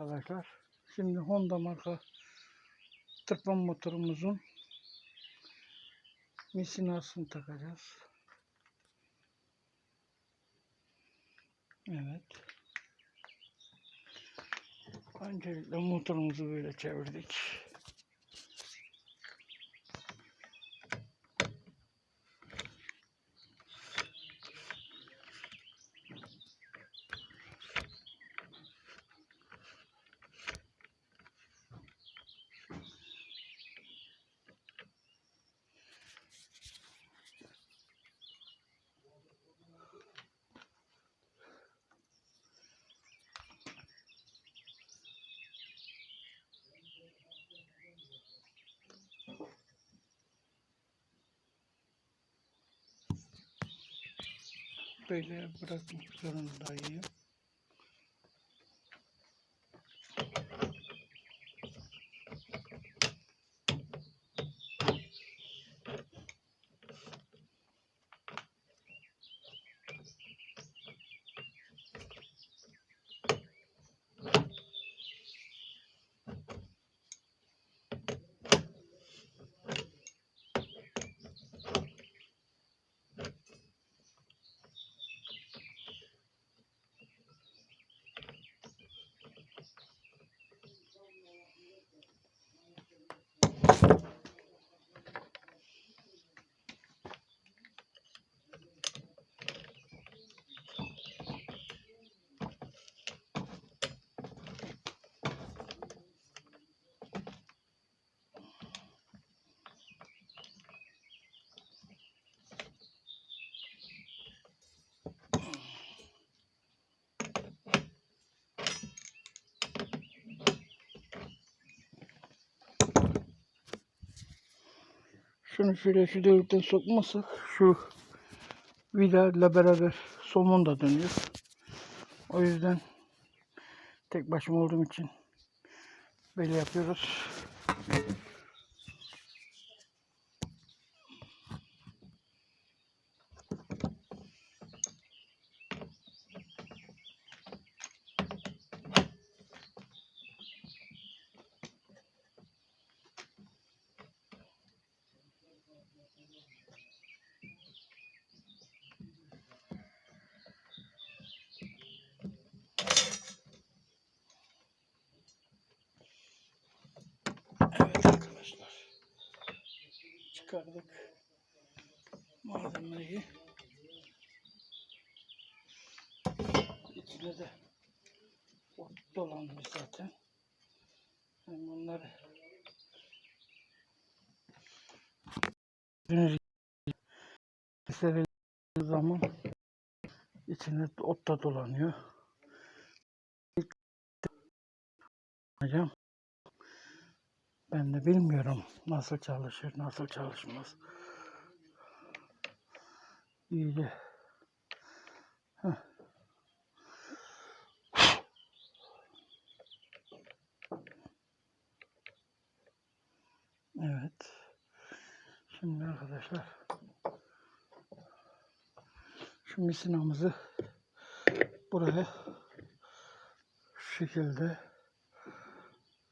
arkadaşlar. Şimdi Honda marka tırpan motorumuzun misinasını takacağız. Evet. Öncelikle motorumuzu böyle çevirdik. Böyle bırakmak zorundayım. Şunu şöyle şu delikten sokmasak şu vidayla beraber somun da dönüyor. O yüzden tek başıma olduğum için böyle yapıyoruz. Çıkardık malzemeyi. İçine de ot dolanmış zaten. Ben bunları kesebildiğiniz zaman içine ot da dolanıyor. Hocam ben de bilmiyorum nasıl çalışır, nasıl çalışmaz. İyice. Heh. Evet. Şimdi arkadaşlar şu misinamızı buraya şu şekilde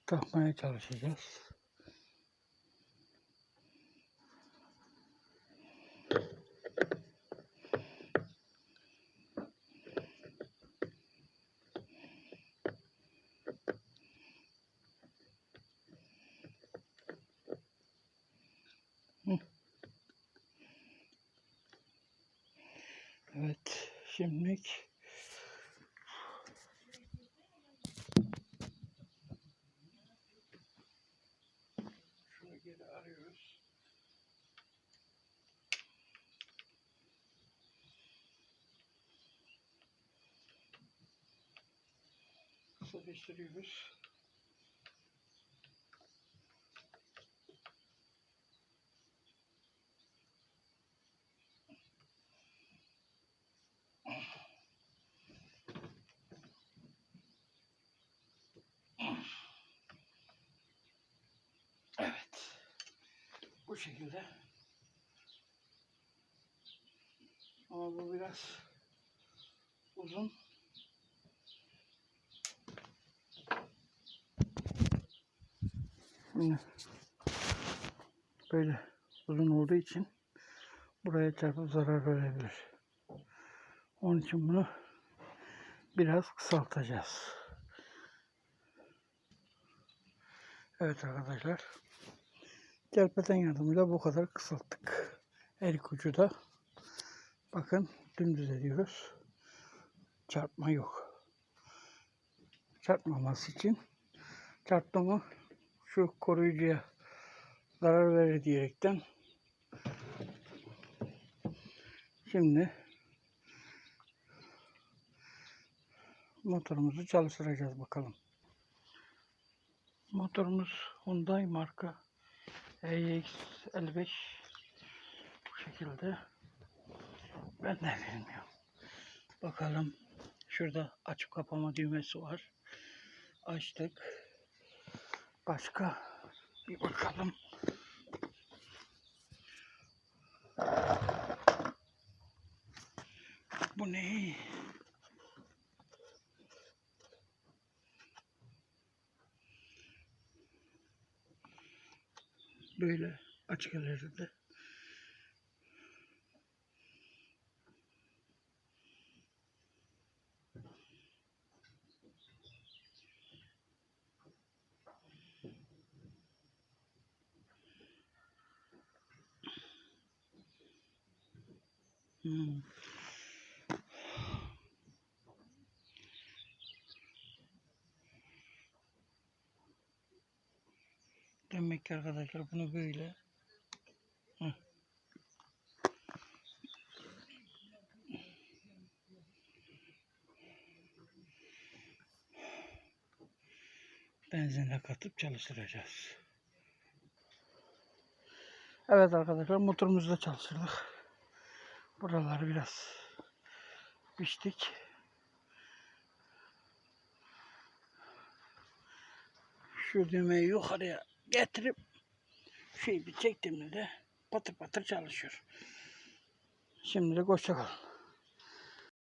takmaya çalışacağız. Hı. Evet, şimdilik şunu geri arıyoruz. Sıkıştırıyoruz. Evet. Bu şekilde. Ama bu biraz uzun. Şimdi böyle uzun olduğu için buraya çarpıp zarar verebilir. Onun için bunu biraz kısaltacağız. Evet arkadaşlar. Kerpeten yardımıyla bu kadar kısalttık. El ucu da bakın dümdüz ediyoruz. Çarpma yok. Çarpmaması için çarptı mı şu koruyucuya zarar verir diyerekten şimdi motorumuzu çalıştıracağız bakalım. Motorumuz Hyundai marka EX55 bu şekilde. Ben de bilmiyorum. Bakalım. Şurada açıp kapama düğmesi var. Açtık. Başka bir bakalım. Bu ne? Böyle açık ileride. Hmm. Demek ki arkadaşlar bunu böyle benzinle katıp çalıştıracağız. Evet arkadaşlar motorumuzu da çalıştırdık. Buraları biraz biçtik. Şu düğmeyi yukarıya getirip şey bir çektiğimde de patır patır çalışıyor. Şimdilik hoşça kalın.